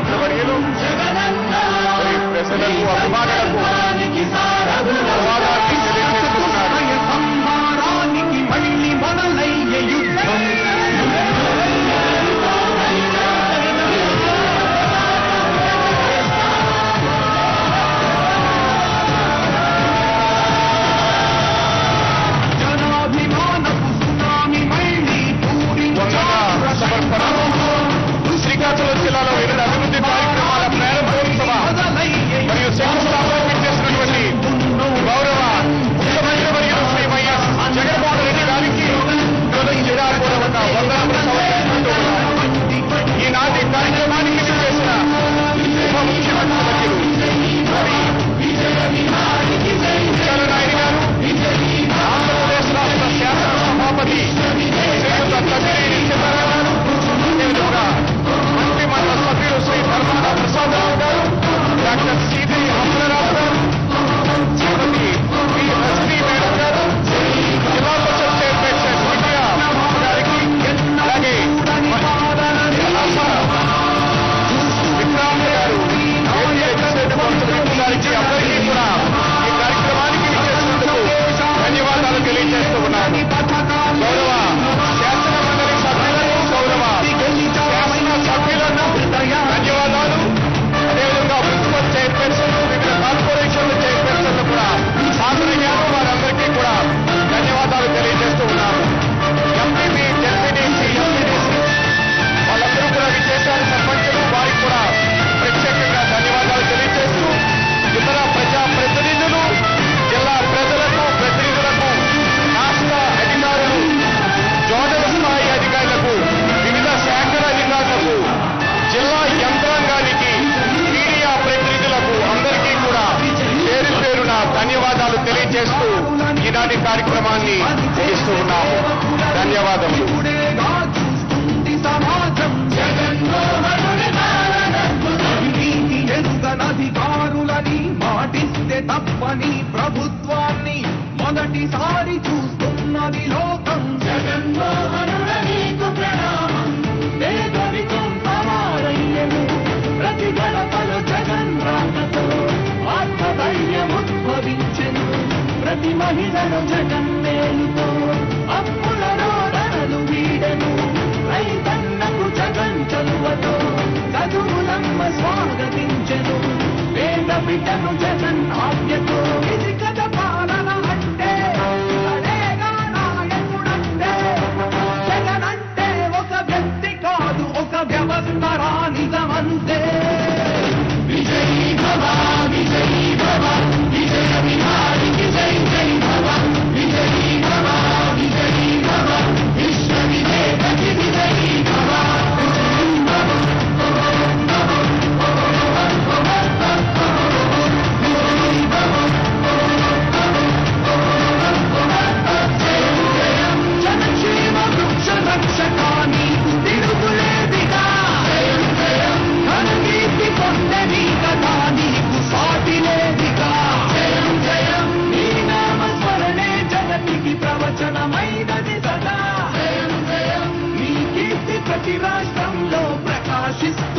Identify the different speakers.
Speaker 1: మిత్రులు
Speaker 2: మరియు ప్రజలకు అభిమానులకు కార్యక్రమాన్ని ముగిస్తూ ఉన్నాము. ధన్యవాదములు.
Speaker 1: అధికారులని మాటిస్తే తప్పని ప్రభుత్వాన్ని మొదటిసారి చూస్తున్నది లోకం. జగన్మోహనుడని ప్రతి మహిళను జగన్ మేలుతో అప్పుల రోదనలు వీడను రైతన్నకు జగన్ చలువతో చదువులమ్మ స్వాగతించను పేద బిడ్డను ప్రతి రాష్ట్రంలో ప్రకాశిస్తూ